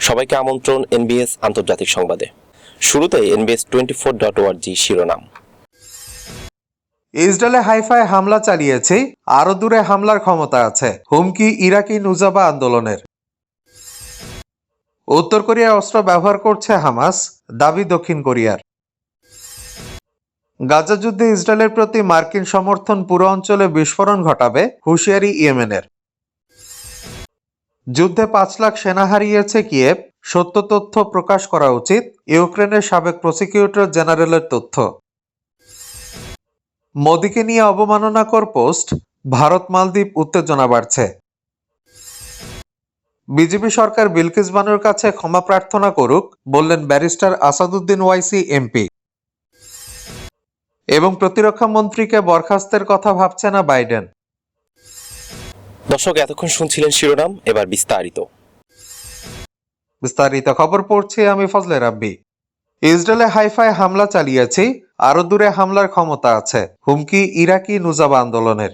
সবাইকে আমন্ত্রণ এনবিএস আন্তর্জাতিক সংবাদে। শুরুতে এনবিএস টোয়েন্টি ফোর ডট ওয়ার্জি শিরোনাম। ইসরায়েলে হাইফায় হামলা চালিয়েছে আরও দূরে হামলার ক্ষমতা আছে, হুমকি ইরাকি নুজাবা আন্দোলনের। উত্তর কোরিয়া অস্ত্র ব্যবহার করছে হামাস, দাবি দক্ষিণ কোরিয়ার। গাজা যুদ্ধে ইসরায়েলের প্রতি মার্কিন সমর্থন পুরো অঞ্চলে বিস্ফোরণ ঘটাবে হুঁশিয়ারি ইয়েমেনের। যুদ্ধে পাঁচ লাখ সেনা হারিয়েছে কিয়েভ। সত্য তথ্য প্রকাশ করা উচিত। ইউক্রেনের সাবেক প্রসিকিউটর জেনারেলের তথ্য। মোদীকে নিয়ে অবমাননাকর পোস্ট। ভারত মালদ্বীপ উত্তেজনা বাড়ছে। বিজেপি সরকার বিলকিস বানুর কাছে ক্ষমা প্রার্থনা করুক, বললেন ব্যারিস্টার আসাদুদ্দিন ওয়াইসি এমপি। এবং প্রতিরক্ষা মন্ত্রীকে বরখাস্তের কথা ভাবছে না বাইডেন। দর্শক, এতক্ষণ শুনছিলেন শিরোনাম, এবার বিস্তারিত। বিস্তারিত খবর পড়ছি আমি ফজলে রাব্বি। ইসরায়েলে হাইফায় হামলা চালিয়েছি আরও দূরে হামলার ক্ষমতা আছে, হুমকি ইরাকি নুজাবা আন্দোলনের।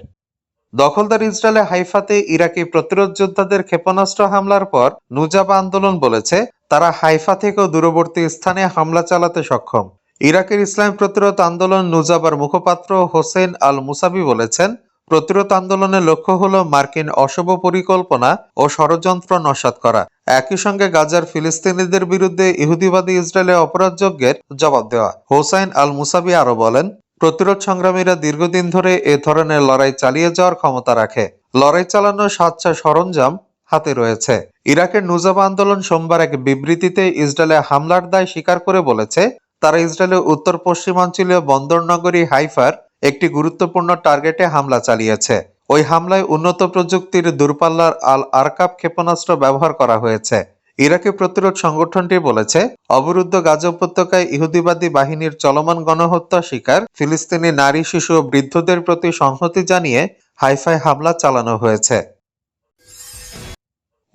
দখলদার ইসরায়েলে হাইফাতে ইরাকি প্রতিরোধ যোদ্ধাদের ক্ষেপণাস্ত্র হামলার পর নুজাবা আন্দোলন বলেছে, তারা হাইফা থেকেও দূরবর্তী স্থানে হামলা চালাতে সক্ষম। ইরাকের ইসলাম প্রতিরোধ আন্দোলন নুজাবার মুখপাত্র হোসেন আল মুসাবি বলেছেন প্রতিরোধ আন্দোলনের লক্ষ্য হল মার্কিন অশুভ পরিকল্পনা ও ষড়যন্ত্র নস্যাৎ করা। একই সঙ্গে গাজার ফিলিস্তিনিদের বিরুদ্ধে ইহুদিবাদী ইসরায়েলের অপরাধযজ্ঞের জবাব দেওয়া। হোসাইন আল মুসাবি আরও বলেন, প্রতিরোধ সংগ্রামীরা দীর্ঘদিন ধরে এ ধরনের লড়াই চালিয়ে যাওয়ার ক্ষমতা রাখে। লড়াই চালানোর স্বাচ্ছা সরঞ্জাম হাতে রয়েছে। ইরাকের নুজাবা আন্দোলন সোমবার এক বিবৃতিতে ইসরায়েলে হামলার দায় স্বীকার করে বলেছে, তারা ইসরায়েলের উত্তর পশ্চিমাঞ্চলীয় বন্দর নগরী হাইফার একটি গুরুত্বপূর্ণ টার্গেটে হামলা চালিয়েছে। ওই হামলায় উন্নত প্রযুক্তির দূরপাল্লার আল আরকাব ক্ষেপণাস্ত্র ব্যবহার করা হয়েছে। ইরাকি প্রতিরোধ সংগঠনটি বলেছে, অবরুদ্ধ গাজা উপত্যকায় ইহুদিবাদী বাহিনীর চলমান গণহত্যা শিকার ফিলিস্তিনি নারী, শিশু ও বৃদ্ধদের প্রতি সংহতি জানিয়ে হাইফায় হামলা চালানো হয়েছে।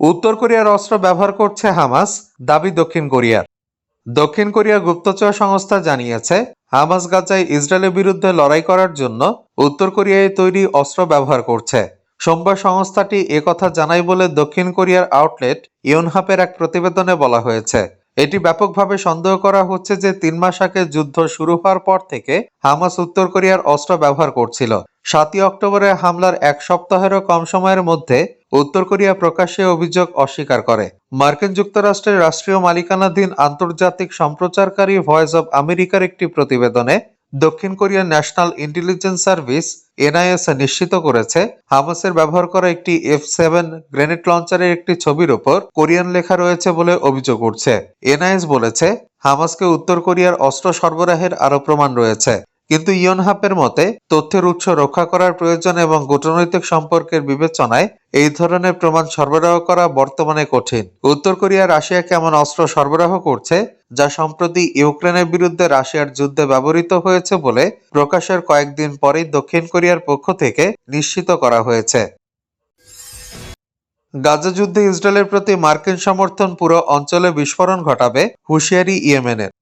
উত্তর কোরিয়ার অস্ত্র ব্যবহার করছে হামাস, দাবি দক্ষিণ কোরিয়ার। দক্ষিণ কোরিয়া গুপ্তচর সংস্থা জানিয়েছে, হামাস গাজায় ইসরায়েলের বিরুদ্ধে লড়াই করার জন্য উত্তর কোরিয়ায় তৈরি অস্ত্র ব্যবহার করছে। সোমবার সংস্থাটি একথা জানায় বলে দক্ষিণ কোরিয়ার আউটলেট ইউনহাপের এক প্রতিবেদনে বলা হয়েছে। এটি ব্যাপকভাবে সন্দেহ করা হচ্ছে যে তিন মাস আগে যুদ্ধ শুরু হওয়ার পর থেকে হামাস উত্তর কোরিয়ার অস্ত্র ব্যবহার করছিল। সাতই অক্টোবরে হামলার এক সপ্তাহেরও কম সময়ের মধ্যে উত্তর কোরিয়া প্রকাশ্যে অভিযোগ অস্বীকার করে। মার্কিন যুক্তরাষ্ট্রের রাষ্ট্রীয় মালিকানাধীন আন্তর্জাতিক সম্প্রচারকারী ভয়েস অব আমেরিকার একটি প্রতিবেদনে দক্ষিণ কোরিয়ার ন্যাশনাল ইন্টেলিজেন্স সার্ভিস, এনআইএস, নিশ্চিত করেছে, হামাসের ব্যবহার করা একটি এফ সেভেন গ্রেনেড লঞ্চারের একটি ছবির ওপর কোরিয়ান লেখা রয়েছে বলে অভিযোগ উঠছে। এনআইএস বলেছে, হামাসকে উত্তর কোরিয়ার অস্ত্র সরবরাহের আরও প্রমাণ রয়েছে। কিন্তু ইয়নহাপের মতে, তথ্যের উৎস রক্ষা করার প্রয়োজন এবং কূটনৈতিক সম্পর্কের বিবেচনায় এই ধরনের প্রমাণ সরবরাহ করা বর্তমানে কঠিন। উত্তর কোরিয়া রাশিয়াকে এমন অস্ত্র সরবরাহ করছে, যা সম্প্রতি ইউক্রেনের বিরুদ্ধে রাশিয়ার যুদ্ধে ব্যবহৃত হয়েছে বলে প্রকাশের কয়েকদিন পরেই দক্ষিণ কোরিয়ার পক্ষ থেকে নিশ্চিত করা হয়েছে। গাজা যুদ্ধে ইসরায়েলের প্রতি মার্কিন সমর্থন পুরো অঞ্চলে বিস্ফোরণ ঘটাবে হুঁশিয়ারি ইয়েমেনের।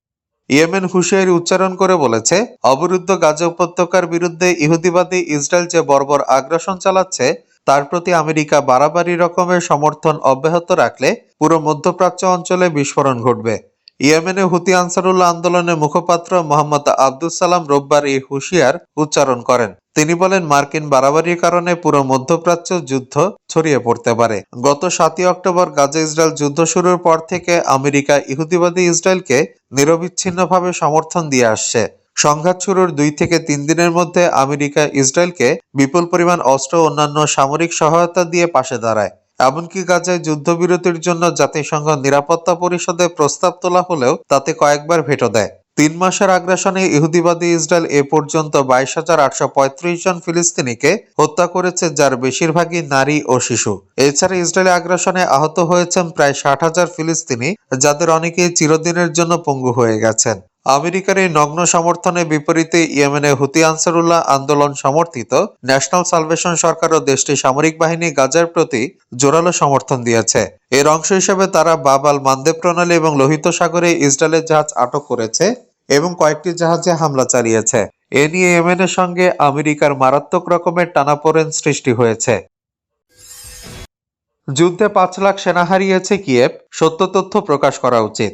ইয়েমেন হুঁশিয়ারি উচ্চারণ করে বলেছে, অবরুদ্ধ গাজা উপত্যকার বিরুদ্ধে ইহুদিবাদী ইসরায়েল যে বর্বর আগ্রাসন চালাচ্ছে, তার প্রতি আমেরিকা বাড়াবাড়ি রকমের সমর্থন অব্যাহত রাখলে পুরো মধ্যপ্রাচ্য অঞ্চলে বিস্ফোরণ ঘটবে। ইয়েমেনে হুতি আনসারুল্লাহ আন্দোলনের মুখপাত্র মোহাম্মদ আব্দুল সালাম রোববার এই হুঁশিয়ার উচ্চারণ করেন। তিনি বলেন, মার্কিন বাড়াবাড়ির কারণে পুরো মধ্যপ্রাচ্য যুদ্ধ ছড়িয়ে পড়তে পারে। গত সাতই অক্টোবর গাজা ইসরায়েল যুদ্ধ শুরুর পর থেকে আমেরিকা ইহুদিবাদী ইসরায়েলকে নিরবিচ্ছিন্নভাবে সমর্থন দিয়ে আসছে। সংঘাত শুরুর দুই থেকে তিন দিনের মধ্যে আমেরিকা ইসরায়েলকে বিপুল পরিমাণ অস্ত্র অন্যান্য সামরিক সহায়তা দিয়ে পাশে দাঁড়ায়। এমনকি গাজায় যুদ্ধবিরতির জন্য জাতিসংঘ নিরাপত্তা পরিষদে প্রস্তাব তোলা হলেও তাতে কয়েকবার ভেটো দেয়। তিন মাসের আগ্রাসনে ইহুদিবাদী ইসরায়েল এ পর্যন্ত বাইশ হাজার আটশো পঁয়ত্রিশ জন ফিলিস্তিনিকে হত্যা করেছে, যার বেশিরভাগই নারী ও শিশু। এছাড়া ইসরায়েলি আগ্রাসনে আহত হয়েছেন প্রায় ষাট হাজার ফিলিস্তিনি, যাদের অনেকেই চিরদিনের জন্য পঙ্গু হয়ে গেছেন। আমেরিকার এই নগ্ন সমর্থনের বিপরীতে ইয়েমেনে হুতি আনসারুল্লাহ আন্দোলন সমর্থিত। ন্যাশনাল সালভেশন সরকার ও দেশটির সামরিক বাহিনী গাজার প্রতি জোরালো সমর্থন দিয়েছে। এর অংশ হিসেবে তারা বাবাল মান্দে প্রণালী এবং লোহিত সাগরে ইসরায়েলের জাহাজ আটক করেছে এবং কয়েকটি জাহাজে হামলা চালিয়েছে। এ নিয়ে ইয়েমেনের সঙ্গে আমেরিকার মারাত্মক রকমের টানাপোড়েন সৃষ্টি হয়েছে। যুদ্ধে পাঁচ লাখ সেনা হারিয়েছে কিয়েভ। সত্য তথ্য প্রকাশ করা উচিত।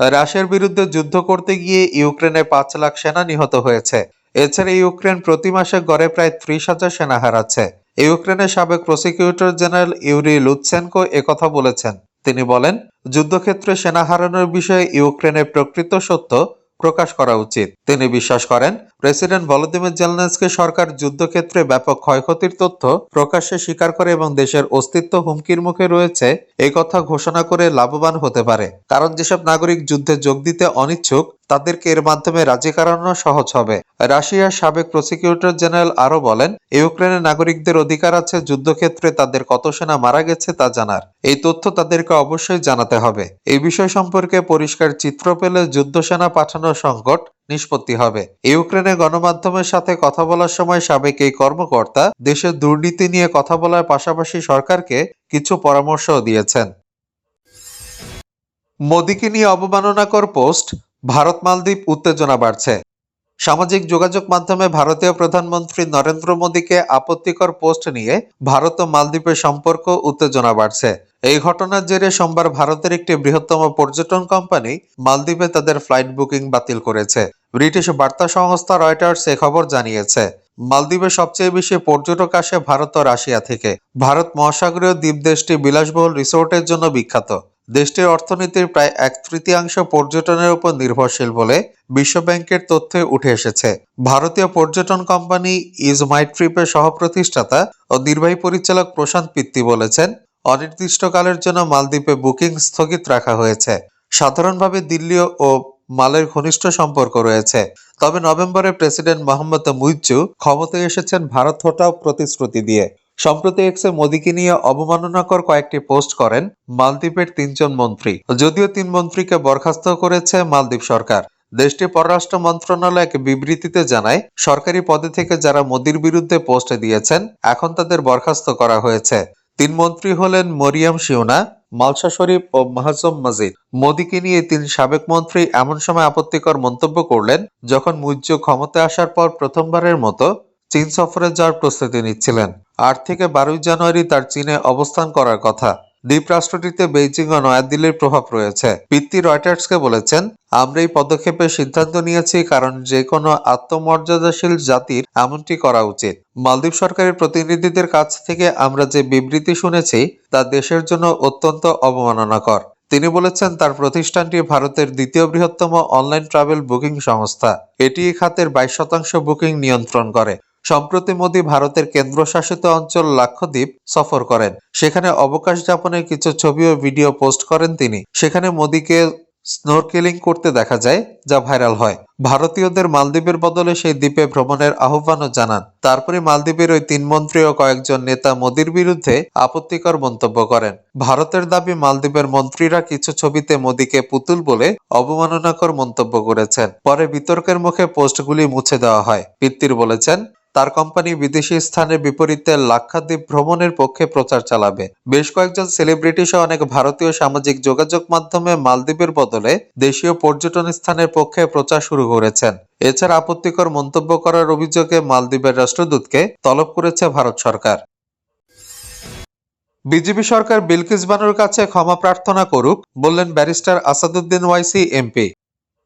রাশিয়ার বিরুদ্ধে যুদ্ধ করতে গিয়ে ইউক্রেনে পাঁচ লাখ সেনা নিহত হয়েছে। এছাড়া ইউক্রেন প্রতি মাসে গড়ে প্রায় ত্রিশ হাজার সেনা হারাচ্ছে। ইউক্রেনের সাবেক প্রসিকিউটর জেনারেল ইউরি লুৎসেনকো একথা বলেছেন। তিনি বলেন, যুদ্ধক্ষেত্রে সেনা হারানোর বিষয়ে ইউক্রেনের প্রকৃত সত্য প্রকাশ করা উচিত। তিনি বিশ্বাস করেন, প্রেসিডেন্ট ভলোদিমির জেলনেসকে সরকার যুদ্ধক্ষেত্রে ব্যাপক ক্ষয়ক্ষতির তথ্য প্রকাশ্যে স্বীকার করে এবং দেশের অস্তিত্ব হুমকির মুখে রয়েছে এই কথা ঘোষণা করে লাভবান হতে পারে। কারণ যেসব নাগরিক যুদ্ধে যোগ দিতে অনিচ্ছুক তাদেরকে এর মাধ্যমে রাজি করানো সহজ হবে। রাশিয়ার সাবেক প্রসিকিউটর জেনারেল আরও বলেন, ইউক্রেনের নাগরিকদের অধিকার আছে, যুদ্ধক্ষেত্রে তাদের কত সেনা মারা গেছে তা জানার। এই তথ্য তাদেরকে অবশ্যই জানাতে হবে। এই বিষয় সম্পর্কে পরিষ্কার চিত্র পেলে যুদ্ধ সেনা পাঠানোর সংকট নিষ্পত্তি হবে। ইউক্রেনের গণমাধ্যমের সাথে কথা বলার সময় সাবেক এই কর্মকর্তা দেশের দুর্নীতি নিয়ে কথা বলার পাশাপাশি সরকারকে কিছু পরামর্শও দিয়েছেন। মোদীকে নিয়ে অবমাননাকর পোস্ট ভারত মালদ্বীপ উত্তেজনা বাড়ছে। সামাজিক যোগাযোগ মাধ্যমে ভারতীয় প্রধানমন্ত্রী নরেন্দ্র মোদীকে আপত্তিকর পোস্ট নিয়ে ভারত ও মালদ্বীপের সম্পর্ক উত্তেজনা বাড়ছে। এই ঘটনার জেরে সোমবার ভারতের একটি বৃহত্তম পর্যটন কোম্পানি মালদ্বীপে তাদের ফ্লাইট বুকিং বাতিল করেছে। ব্রিটিশ বার্তা সংস্থা রয়টার্স এ খবর জানিয়েছে, মালদ্বীপে সবচেয়ে বেশি পর্যটক আসে ভারত ও রাশিয়া থেকে। ভারত মহাসাগরীয় দ্বীপ দেশটি বিলাসবহুল রিসোর্টের জন্য বিখ্যাত। দেশটির অর্থনীতির প্রায় এক তৃতীয়াংশ পর্যটনের উপর নির্ভরশীল বলে বিশ্বব্যাংকের তথ্যে উঠে এসেছে। ভারতীয় পর্যটন কোম্পানি ইজ মাই ট্রিপের সহপ্রতিষ্ঠাতা ও নির্বাহী পরিচালক প্রশান্ত পিত্তি বলেছেন, অনির্দিষ্টকালের জন্য মালদ্বীপে বুকিং স্থগিত রাখা হয়েছে। সাধারণভাবে দিল্লি ও মালের ঘনিষ্ঠ সম্পর্ক রয়েছে। তবে নভেম্বরে প্রেসিডেন্ট মোহাম্মদ মুইজ্জু ক্ষমতায় এসেছেন ভারত হটাও প্রতিশ্রুতি দিয়ে। সম্প্রতি এক্সে মোদীকে নিয়ে অবমাননাকর কয়েকটি পোস্ট করেন মালদ্বীপের তিনজন মন্ত্রী। যদিও তিন মন্ত্রীকে বরখাস্ত করেছে মালদ্বীপ সরকার। দেশটির পররাষ্ট্র মন্ত্রণালয় এক বিবৃতিতে জানায়, সরকারি পদে থেকে যারা মোদীর বিরুদ্ধে পোস্ট দিয়েছেন, এখন তাদের বরখাস্ত করা হয়েছে। তিন মন্ত্রী হলেন মরিয়াম শিওনা মালসা শরীফ ও মাহজম মজিদ। মোদীকে নিয়ে তিন সাবেক মন্ত্রী এমন সময় আপত্তিকর মন্তব্য করলেন, যখন মুজ্জু ক্ষমতায় আসার পর প্রথমবারের মতো চীন সফরে যাওয়ার প্রস্তুতি নিচ্ছিলেন। আট থেকে বারোই জানুয়ারি তার চীনে অবস্থান করার কথা। দ্বীপ রাষ্ট্রটিতে বেইজিং ও নয়াদিল্লির প্রভাব রয়েছে। পিত্তি রয়টার্সকে বলেছেন, আমরা এই পদক্ষেপের সিদ্ধান্ত নিয়েছি কারণ যে কোনো আত্মমর্যাদাশীল জাতির এমনটি করা উচিত। মালদ্বীপ সরকারের প্রতিনিধিদের কাছ থেকে আমরা যে বিবৃতি শুনেছি, তা দেশের জন্য অত্যন্ত অবমাননাকর। তিনি বলেছেন, তার প্রতিষ্ঠানটি ভারতের দ্বিতীয় বৃহত্তম অনলাইন ট্রাভেল বুকিং সংস্থা। এটি খাতের বাইশ শতাংশ বুকিং নিয়ন্ত্রণ করে। সম্প্রতি মোদী ভারতের কেন্দ্রশাসিত অঞ্চল লাক্ষদ্বীপ সফর করেন। সেখানে অবকাশ যাপনের কিছু ছবি ও ভিডিও পোস্ট করেন তিনি। সেখানে মোদীকে স্নোরকেলিং করতে দেখা যায়, যা ভাইরাল হয়। ভারতীয়দের মালদ্বীপের বদলে সেই দ্বীপে ভ্রমণের আহ্বানও জানান। তারপরে মালদ্বীপের ওই তিন মন্ত্রী ও কয়েকজন নেতা মোদীর বিরুদ্ধে আপত্তিকর মন্তব্য করেন। ভারতের দাবি, মালদ্বীপের মন্ত্রীরা কিছু ছবিতে মোদীকে পুতুল বলে অবমাননাকর মন্তব্য করেছেন। পরে বিতর্কের মুখে পোস্টগুলি মুছে দেওয়া হয়। পিত্তির বলেছেন তার কোম্পানি বিদেশি স্থানের বিপরীতে লাক্ষাদ্বীপ ভ্রমণের পক্ষে প্রচার চালাবে। বেশ কয়েকজন সেলিব্রিটি সহ অনেক ভারতীয় সামাজিক যোগাযোগ মাধ্যমে মালদ্বীপের বদলে দেশীয় পর্যটন স্থানের পক্ষে প্রচার শুরু করেছেন। এছাড়া আপত্তিকর মন্তব্য করার অভিযোগে মালদ্বীপের রাষ্ট্রদূতকে তলব করেছে ভারত সরকার। বিজেপি সরকার বিলকিস বানুর কাছে ক্ষমা প্রার্থনা করুক, বললেন ব্যারিস্টার আসাদুদ্দিন ওয়াইসি এমপি।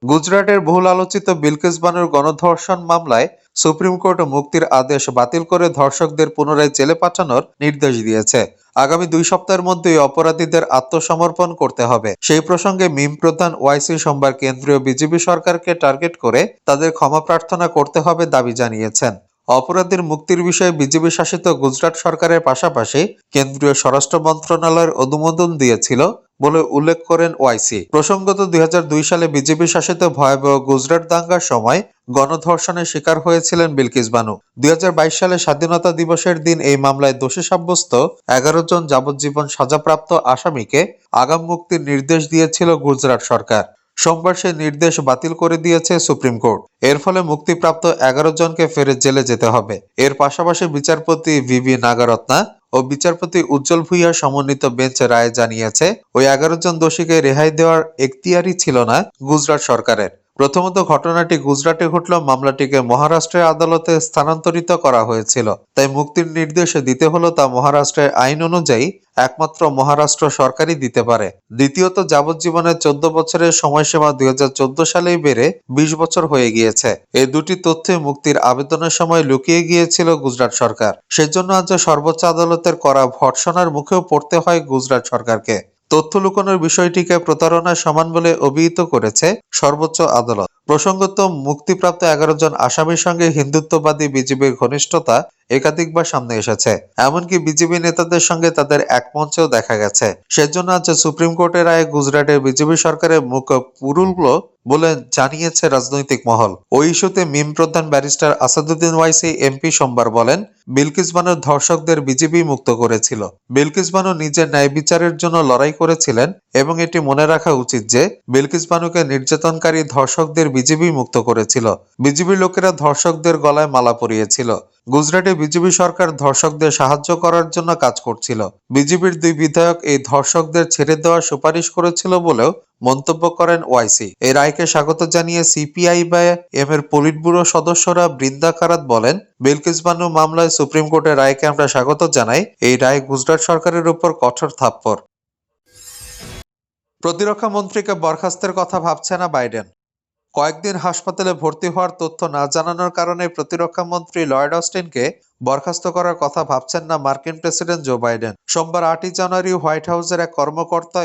গুজরাটের বহুল আলোচিত বিলকিস বানুর গণধর্ষণ মামলায় সুপ্রিম কোর্ট মুক্তির আদেশ বাতিল করে ধর্ষকদের পুনরায় জেলে পাঠানোর নির্দেশ দিয়েছে। আগামী দুই সপ্তাহের মধ্যে এই অপরাধীদের আত্মসমর্পণ করতে হবে। সেই প্রসঙ্গে মিম প্রধান ওয়াইসি সোমবার কেন্দ্রীয় বিজেপি সরকারকে টার্গেট করে তাদের ক্ষমা প্রার্থনা করতে হবে দাবি জানিয়েছেন। অপরাধীর মুক্তির বিষয়ে বিজেপি শাসিত গুজরাট সরকারের পাশাপাশি কেন্দ্রীয় স্বরাষ্ট্র মন্ত্রণালয়ের অনুমোদন দিয়েছিল বলে উল্লেখ করেন ওয়াইসি। প্রসঙ্গত দুই হাজার দুই সালে বিজেপি শাসিত ভয়াবহ গুজরাট দাঙ্গার সময় গণধর্ষণের শিকার হয়েছিলেন বিলকিস বানু। দুই হাজার বাইশ সালে স্বাধীনতা দিবসের দিন এই মামলায় দোষী সাব্যস্ত এগারো জন যাবজ্জীবন সাজাপ্রাপ্ত আসামিকে আগাম মুক্তির নির্দেশ দিয়েছিল গুজরাট সরকার। সোমবার সেই নির্দেশ বাতিল করে দিয়েছে সুপ্রিম কোর্ট। এর ফলে মুক্তিপ্রাপ্ত এগারো জনকে ফেরত জেলে যেতে হবে। এর পাশাপাশি বিচারপতি ভিভি নাগারত্না ও বিচারপতি উজ্জ্বল ভুইয়া সমন্বিত বেঞ্চ রায় জানিয়েছে, ওই এগারো জন দোষীকে রেহাই দেওয়ার এখতিয়ারই ছিল না গুজরাট সরকারের। প্রথমত ঘটনাটি গুজরাটে ঘটল মামলাটিকে মহারাষ্ট্রের আদালতে স্থানান্তরিত করা হয়েছিল। তাই মুক্তির নির্দেশে দিতে হলো তা মহারাষ্ট্রের আইন অনুযায়ী একমাত্র মহারাষ্ট্র সরকারই দিতে পারে। দ্বিতীয়ত, যাবজ্জীবনের চোদ্দ বছরের সময়সীমা দুই হাজার চোদ্দ সালেই বেড়ে বিশ বছর হয়ে গিয়েছে। এই দুটি তথ্যে মুক্তির আবেদনের সময় লুকিয়ে গিয়েছিল গুজরাট সরকার। সেজন্য আজ সর্বোচ্চ আদালতের করা ভর্সনার মুখেও পড়তে হয় গুজরাট সরকারকে। তথ্য লুকানোর বিষয়টিকে প্রতারণায় সমান বলে অভিহিত করেছে সর্বোচ্চ আদালত। প্রসঙ্গত, মুক্তিপ্রাপ্ত এগারো জন আসামির সঙ্গে হিন্দুত্ববাদী বিজেপির ঘনিষ্ঠতা একাধিকবার সামনে এসেছে। এমনকি বিজেপি নেতাদের সঙ্গে তাদের এক মঞ্চেও দেখা গেছে। সেজন্য আজ সুপ্রিম কোর্টের রায়ে গুজরাটের বিজেপি সরকারের মুখ পুরুলগুলো বলে জানিয়েছে রাজনৈতিক মহল। ওই ইস্যুতে মিম প্রধান ব্যারিস্টার আসাদুদ্দিন ওয়াইসি, এমপি সোমবার বলেন বিলকিস বানুর ধর্ষকদের বিজেপি মুক্ত করেছিল। বিলকিস বানু নিজের ন্যায় বিচারের জন্য লড়াই করেছিলেন এবং এটি মনে রাখা উচিত যে বিলকিস বানুকে নির্যাতনকারী ধর্ষকদের বিজেপি মুক্ত করেছিল। বিজেপি লোকেরা ধর্ষকদের গলায় মালা পরিয়েছিল। গুজরাটে বিজেপি সরকার ধর্ষকদের সাহায্য করার জন্য কাজ করছিল। বিজেপির দুই বিধায়ক এই ধর্ষকদের ছেড়ে দেওয়ার সুপারিশ করেছিল বলেও মন্তব্য করেন ওয়াইসি। এই রায়কে স্বাগত জানিয়ে সিপিআই বা এম এর পলিট ব্যুরো সদস্যরা বৃন্দা কারাত বলেন বিলকিস বানু মামলায় সুপ্রিম কোর্টের রায়কে আমরা স্বাগত জানাই, এই রায় গুজরাট সরকারের উপর কঠোর থাপ্পড়। প্রতিরক্ষা মন্ত্রীকে বরখাস্তের কথা ভাবছে না বাইডেন। কয়েকদিন হাসপাতালে ভর্তি হওয়ার তথ্য না জানানোর কারণে প্রতিরক্ষা মন্ত্রী লয়েড অস্টিনকে বরখাস্ত করার কথা ভাবছেন না মার্কিন প্রেসিডেন্ট জো বাইডেন। সোমবার আটই জানুয়ারি হোয়াইট হাউসের এক কর্মকর্তা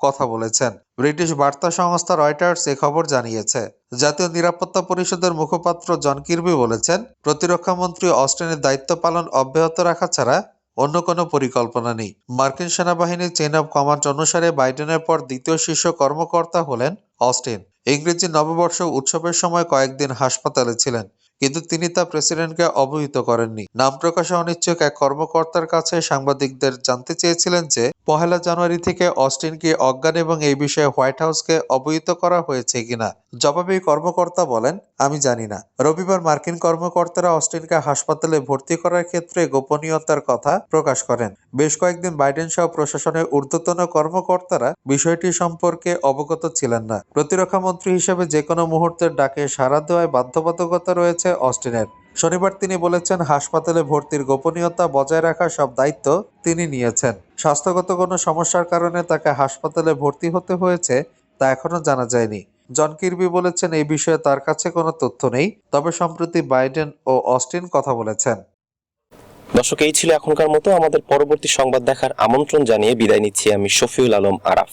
কথা বলেছেন। ব্রিটিশ বার্তা সংস্থা রয়টার্স এ খবর জানিয়েছে। জাতীয় নিরাপত্তা পরিষদের মুখপাত্র জন কির্বি বলেছেন প্রতিরক্ষামন্ত্রী অস্টিনের দায়িত্ব পালন অব্যাহত রাখা ছাড়া অন্য কোনো পরিকল্পনা নেই। মার্কিন সেনাবাহিনীর চেন অব কমান্ড অনুসারে বাইডেনের পর দ্বিতীয় শীর্ষ কর্মকর্তা হলেন অস্টিন। ইংরেজি নববর্ষ উৎসবের সময় কয়েকদিন হাসপাতালে ছিলেন, কিন্তু তিনি তা প্রেসিডেন্টকে অবহিত করেননি। নাম প্রকাশে অনিচ্ছুক এক কর্মকর্তার কাছে সাংবাদিকদের জানতে চেয়েছিলেন যে পহেলা জানুয়ারি থেকে অস্টিন কি অজ্ঞান এবং এই বিষয়ে হোয়াইট হাউসকে অবহিত করা হয়েছে কিনা? জবাবে কর্মকর্তা বলেন, আমি জানি না। রবিবার মার্কিন কর্মকর্তারা অস্টিনকে হাসপাতালে ভর্তি করার ক্ষেত্রে গোপনীয়তার কথা প্রকাশ করেন। বেশ কয়েকদিন বাইডেন সহ প্রশাসনের ঊর্ধ্বতন কর্মকর্তারা বিষয়টি সম্পর্কে অবগত ছিলেন না। প্রতিরক্ষা মন্ত্রী হিসেবে যে কোনো মুহূর্তের ডাকে সাড়া দেওয়ায় বাধ্যবাধকতা রয়েছে অস্টিনের। শনিবার তিনি বলেছেন, হাসপাতালে ভর্তির গোপনীয়তা বজায় রাখার সব দায়িত্ব তিনি নিয়েছেন। স্বাস্থ্যগত কোনো সমস্যার কারণে তাকে হাসপাতালে ভর্তি হতে হয়েছে তা এখনও জানা যায়নি। জন কির্বি বলেছেন, এই বিষয়ে তার কাছে কোনো তথ্য নেই, তবে সম্প্রতি বাইডেন ও অস্টিন কথা বলেছেন। দর্শক, এই ছিল এখনকার মতো। আমাদের পরবর্তী সংবাদ দেখার আমন্ত্রণ জানিয়ে বিদায় নিচ্ছি আমি শফিউল আলম আরাফ।